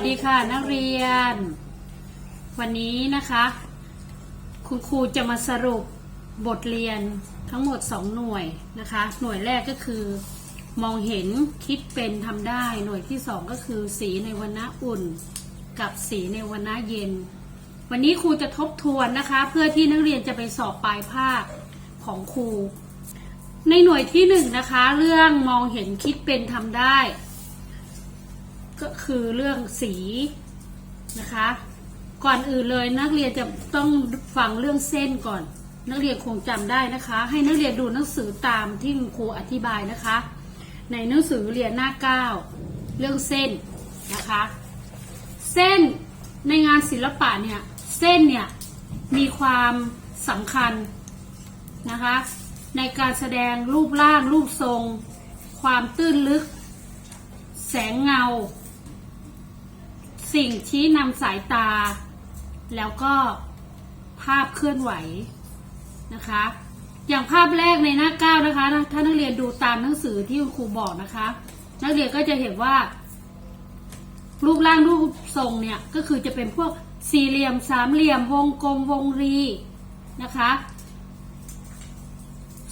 สวัสดีค่ะนักเรียน วันนี้นะคะ คุณครูจะมาสรุปบทเรียนทั้งหมด 2 หน่วยนะคะ หน่วยแรกก็คือมองเห็นคิดเป็นทำได้ หน่วยที่ 2 ก็คือสีในวันณะอุ่น กับสีในวันณะเย็น วันนี้ครูจะทบทวนนะคะ เพื่อที่นักเรียนจะไปสอบปลายภาคของครู ในหน่วยที่หนึ่งนะคะ เรื่องมองเห็นคิดเป็นทำได้ ก็คือเรื่องสีนะคะ ก่อนอื่นเลยนักเรียนจะต้องฟังเรื่องเส้นก่อน นักเรียนคงจำได้นะคะ ให้นักเรียนดูหนังสือตามที่คุณครูอธิบายนะคะ ในหนังสือเรียนหน้าเก้าเรื่องเส้นนะคะ เส้นในงานศิลปะเนี่ยเส้นเนี่ยมีความสำคัญนะคะ ในการแสดงรูปร่างรูปทรง ความตื้นลึก แสงเงา สิ่งชี้นำสายตา แล้วก็ภาพเคลื่อนไหวนะคะ อย่างภาพแรกในหน้าเก้านะคะ ถ้านักเรียนดูตามหนังสือที่คุณครูบอกนะคะ นักเรียนก็จะเห็นว่า รูปร่างรูปทรงเนี่ยก็คือจะเป็นพวกสี่เหลี่ยมสามเหลี่ยมวงกลมวงรีนะคะ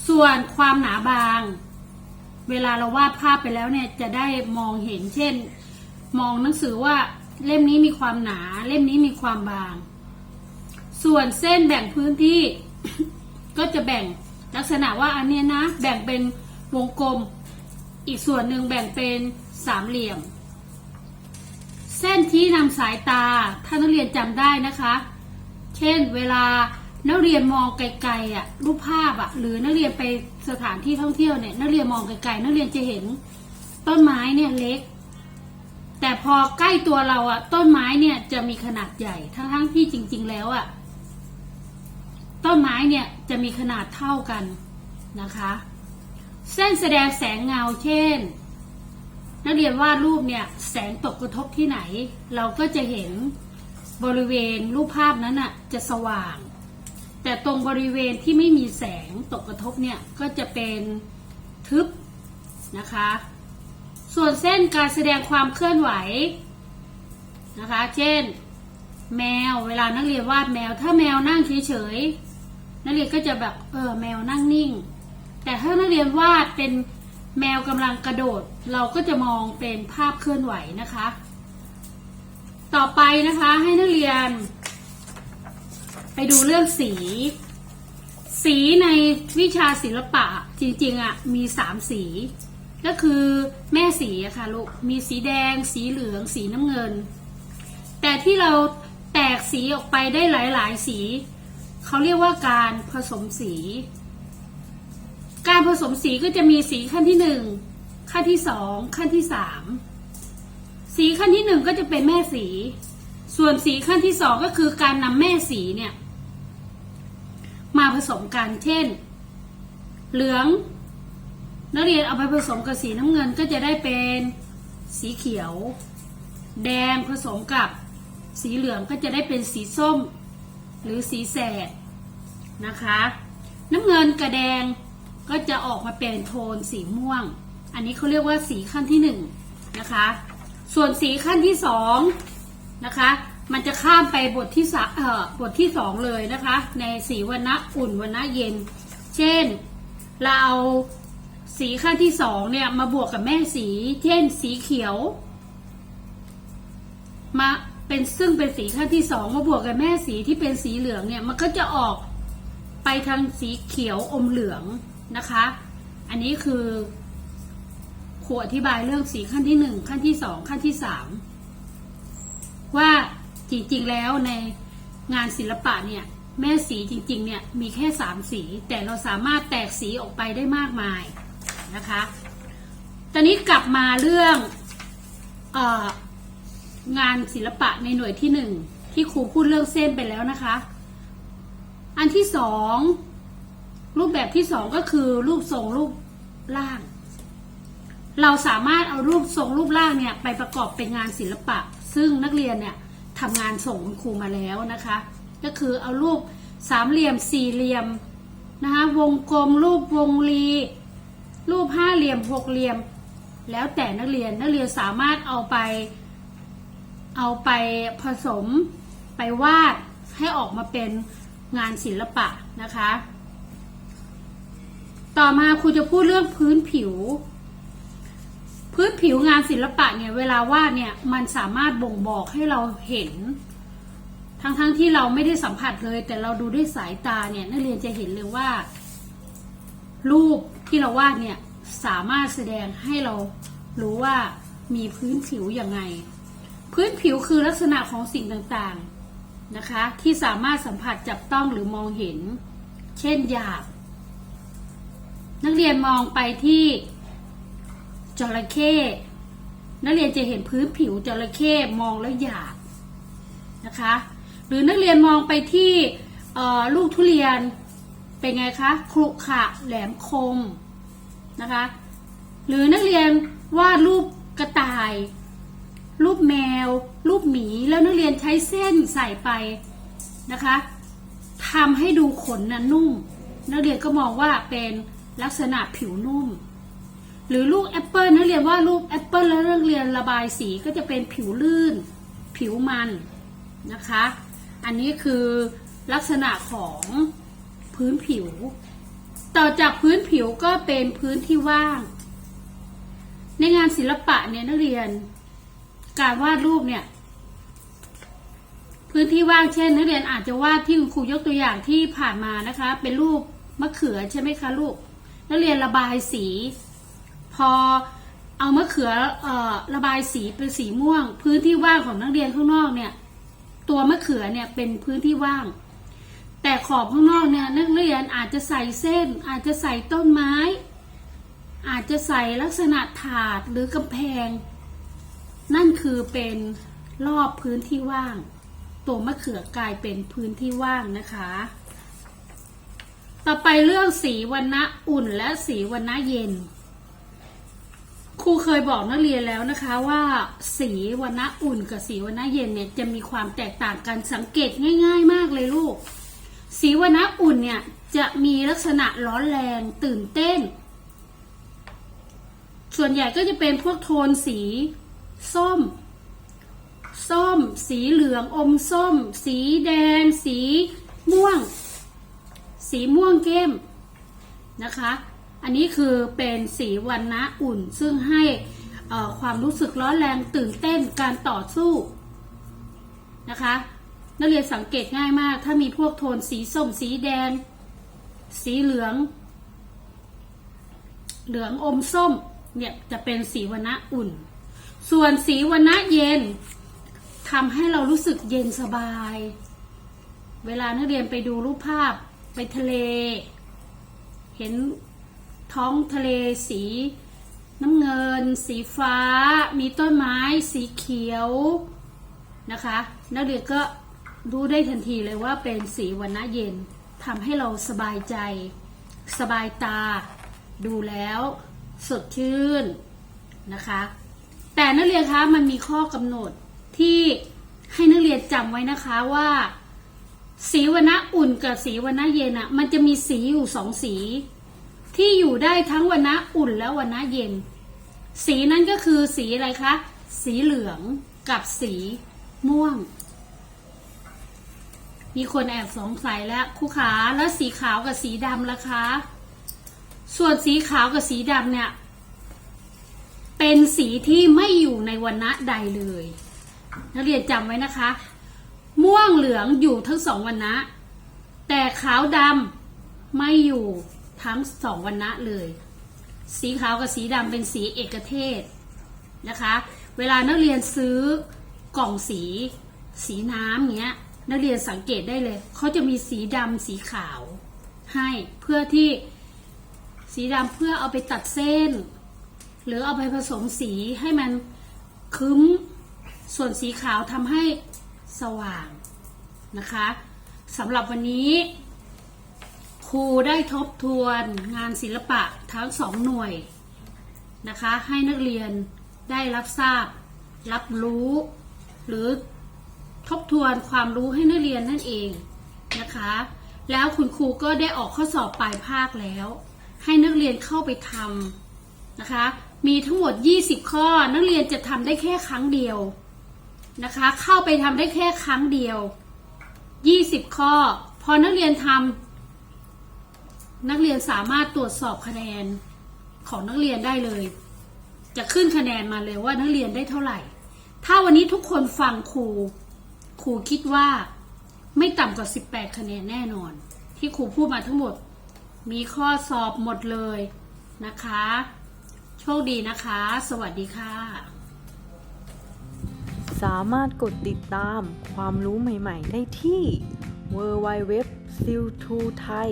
ส่วนความหนาบาง เวลาเราวาดภาพไปแล้วเนี่ยจะได้มองเห็นเช่น มองหนังสือว่า เล่มนี้มีความหนา เล่มนี้มีความบาง ส่วนเส้นแบ่งพื้นที่ ก็จะแบ่งลักษณะว่าอันเนี้ยนะ แบ่งเป็นวงกลม อีกส่วนหนึ่งแบ่งเป็นสามเหลี่ยม เส้นที่นำสายตาถ้านักเรียนจำได้นะคะ เช่นเวลานักเรียนมองไกลๆอะรูปภาพอะหรือนักเรียนไปสถานที่ท่องเที่ยวเนี่ยนักเรียนมองไกลๆนักเรียนจะเห็นต้นไม้เนี่ยเล็ก แต่พอใกล้ตัวเราอะต้นไม้เนี่ยจะมีขนาดใหญ่ทั้งๆที่จริง ๆ แล้วอะต้นไม้เนี่ยจะมีขนาดเท่ากันนะคะ เส้นแสดงแสงเงาเช่น นักเรียนวาดรูปเนี่ยแสงตกกระทบที่ไหน เราก็จะเห็นบริเวณรูปภาพนั้นน่ะจะสว่าง แต่ตรงบริเวณที่ไม่มีแสงตกกระทบเนี่ยก็จะเป็นทึบนะคะ ส่วนเส้นการแสดงความเคลื่อนไหวนะคะ เช่น แมวเวลานักเรียนวาดแมว ถ้าแมวนั่งเฉยๆนักเรียนก็จะแบบเออแมวนั่งนิ่ง แต่ถ้านักเรียนวาดเป็นแมวกำลังกระโดด เราก็จะมองเป็นภาพเคลื่อนไหวนะคะ ต่อไปนะคะให้นักเรียน ไปดูเรื่องสี สีในวิชาศิลปะจริงๆอะมีสามสี ก็คือแม่สีอะค่ะลูก มีสีแดง สีเหลือง สีน้ำเงิน แต่ที่เราแตกสีออกไปได้หลายๆ สี เขาเรียกว่าการผสมสี การผสมสีก็จะมีสีขั้นที่หนึ่งขั้นที่สองขั้นที่สามสีขั้นที่หนึ่งก็จะเป็นแม่สี ส่วนสีขั้นที่สองก็คือการนำแม่สีเนี่ย มาผสมกันเช่น เหลือง นักเรียนเอาไปผสมกับสีน้ำเงินก็จะได้เป็นสีเขียว แดงผสมกับสีเหลืองก็จะได้เป็นสีส้ม หรือสีแสดนะคะ น้ำเงินกับแดงก็จะออกมาเป็นโทนสีม่วง อันนี้เขาเรียกว่าสีขั้นที่หนึ่งนะคะ ส่วนสีขั้นที่สองนะคะ มันจะข้ามไปบทที่สามเอ่อบทที่สองเลยนะคะ ในสีวันณะอุ่นวันณะเย็น เช่น เราเอา สีขั้นที่สองเนี่ยมาบวกกับแม่สี เช่นสีเขียว มาเป็นซึ่งเป็นสีขั้นที่สองมาบวกกับแม่สีที่เป็นสีเหลืองเนี่ยมันก็จะออกไปทางสีเขียวอมเหลืองนะคะ อันนี้คือครูอธิบายเรื่องสีขั้นที่หนึ่งขั้นที่สองขั้นที่สามว่าจริงๆแล้วในงานศิลปะเนี่ยแม่สีจริงๆเนี่ยมีแค่สามสี แต่เราสามารถแตกสีออกไปได้มากมาย นะคะ ตอนนี้กลับมาเรื่องอองานศิลปะในหน่วยที่หนึ่งที่ครูพูดเรื่องเส้นไปแล้วนะคะ อันที่สองรูปแบบที่สองก็คือรูปทรงรูปร่าง เราสามารถเอารูปทรงรูปร่างเนี่ยไปประกอบเป็นงานศิลปะ ซึ่งนักเรียนเนี่ยทำงานส่งครูมาแล้วนะคะ ก็คือเอารูปสามเหลี่ยมสี่เหลี่ยมนะคะวงกลมรูปวงรี รูปห้าเหลี่ยมหกเหลี่ยม แล้วแต่นักเรียนนักเรียนสามารถเอาไป เอาไปผสมไปวาดให้ออกมาเป็นงานศิลปะนะคะ ต่อมาครูจะพูดเรื่องพื้นผิว พื้นผิวงานศิลปะเนี่ยเวลาวาดเนี่ยมันสามารถบ่งบอกให้เราเห็น ทั้งๆทที่เราไม่ได้สัมผัสเลย แต่เราดูด้วยสายตาเนี่ยนักเรียนจะเห็นเลยว่า รูปที่เราวาดเนี่ยสามารถแสดงให้เรารู้ว่ามีพื้นผิวยังไง พื้นผิวคือลักษณะของสิ่งต่างๆนะคะ ที่สามารถสัมผัสจับต้องหรือมองเห็น เช่นหยาบ นักเรียนมองไปที่จระเข้นักเรียนจะเห็นพื้นผิวจระเข้มองแล้วหยาบนะคะ หรือนักเรียนมองไปที่ลูกทุเรียน เป็นไงคะครุขระแหลมคมนะคะ หรือนักเรียนวาดรูปกระต่าย รูปแมว รูปหมีแล้วนักเรียนใช้เส้นใส่ไปนะคะทำให้ดูขนนะนุ่ม นักเรียนก็มองว่าเป็นลักษณะผิวนุ่ม หรือลูกแอปเปิลนักเรียนว่าลูกแอปเปิลแล้วนักเรียนระบายสีก็จะเป็นผิวลื่น ผิวมันนะคะ อันนี้คือลักษณะของ พื้นผิว ต่อจากพื้นผิวก็เป็นพื้นที่ว่าง ในงานศิลปะเนี่ยนักเรียน การวาดรูปเนี่ย พื้นที่ว่างเช่น นักเรียนอาจจะวาดที่คุณครูยกตัวอย่างที่ผ่านมานะคะ เป็นรูปมะเขือใช่ไหมคะลูก นักเรียนระบายสี พอเอามะเขือเอ่อระบายสีเป็นสีม่วง พื้นที่ว่างของนักเรียนข้างนอกเนี่ย ตัวมะเขือเนี่ยเป็นพื้นที่ว่าง แต่ขอบข้างนอกเนี่ยนักเรียนอาจจะใส่เส้น อาจจะใส่ต้นไม้ อาจจะใส่ลักษณะถาดหรือกำแพง นั่นคือเป็นรอบพื้นที่ว่าง ตัวมะเขือกลายเป็นพื้นที่ว่างนะคะ ต่อไปเรื่องสีวันนะอุ่นและสีวันนะเย็น ครูเคยบอกนักเรียนแล้วนะคะว่าสีวันนะอุ่นกับสีวันนะเย็นเนี่ยจะมีความแตกต่างกันสังเกตง่าย ๆ มากเลยลูก สีวันนะอุ่นเนี่ยจะมีลักษณะร้อนแรงตื่นเต้น ส่วนใหญ่ก็จะเป็นพวกโทนสี ส้ม ส้ม สีเหลืองอมส้ม สีแดง สีม่วง สีม่วงเข้มนะคะ อันนี้คือเป็นสีวันนะอุ่น ซึ่งให้ความรู้สึกร้อนแรงตื่นเต้นการต่อสู้นะคะ นักเรียนสังเกตง่ายมาก ถ้ามีพวกโทนสีส้มสีแดง สีเหลือง เหลืองอมส้มเนี่ยจะเป็นสีวันะอุ่น ส่วนสีวันะเย็นทำให้เรารู้สึกเย็นสบาย เวลานักเรียนไปดูรูปภาพไปทะเล เห็นท้องทะเลสีน้ำเงิน สีฟ้า มีต้นไม้ สีเขียวนะคะ นักเรียนก็ รู้ได้ทันทีเลยว่าเป็นสีวันนะเย็นทำให้เราสบายใจ สบายตา ดูแล้วสดชื่นนะคะ แต่นักเรียนคะมันมีข้อกำหนดที่ให้นักเรียนจำไว้นะคะว่า สีวรรณะอุ่นกับสีวรรณะเย็นอะมันจะมีสีอยู่สองสี ที่อยู่ได้ทั้งวรรณะอุ่นและวรรณะเย็น สีนั้นก็คือสีอะไรคะ สีเหลืองกับสีม่วง มีคนแอบสงสัยแล้วครูขาแล้วสีขาวกับสีดำล่ะคะ ส่วนสีขาวกับสีดำเนี่ย เป็นสีที่ไม่อยู่ในวรรณะใดเลยนักเรียนจำไว้นะคะ ม่วงเหลืองอยู่ทั้งสองวรรณะ แต่ขาวดำไม่อยู่ทั้งสองวรรณะเลย สีขาวกับสีดำเป็นสีเอกเทศนะคะ เวลานักเรียนซื้อกล่องสี สีน้ำเงี้ย นักเรียนสังเกตได้เลย เขาจะมีสีดำสีขาว ให้เพื่อที่สีดำเพื่อเอาไปตัดเส้น หรือเอาไปผสมสีให้มันคึ้ม ส่วนสีขาวทำให้สว่างนะคะสำหรับวันนี้ครูได้ทบทวนงานศิลปะทั้งสองหน่วยนะคะ ให้นักเรียนได้รับทราบ รับรู้ หรือ ทบทวนความรู้ให้นักเรียนนั่นเองนะคะ แล้วคุณครูก็ได้ออกข้อสอบปลายภาคแล้ว ให้นักเรียนเข้าไปทำนะคะ มีทั้งหมด 20 ข้อนักเรียนจะทำได้แค่ครั้งเดียวนะคะ เข้าไปทำได้แค่ครั้งเดียว 20 ข้อ พอนักเรียนทำนักเรียนสามารถตรวจสอบคะแนนของนักเรียนได้เลย จะขึ้นคะแนนมาเลยว่านักเรียนได้เท่าไหร่ ถ้าวันนี้ทุกคนฟังครู ครูคิดว่าไม่ต่ำกว่า 18 คะแนนแน่นอน ที่ครูพูดมาทั้งหมด มีข้อสอบหมดเลยนะคะ โชคดีนะคะ สวัสดีค่ะ สามารถกดติดตามความรู้ใหม่ ๆ ได้ที่ w w w s i l t o t h a i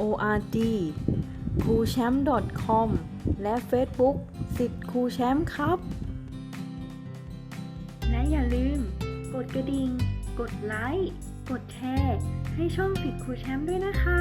org ครูแชมป์ .com และ Facebook สิทธิ์ครูแชมป์ครับ และอย่าลืม กดกระดิ่ง กดไลค์ กดแชร์ ให้ช่องติดครูแชมป์ด้วยนะคะ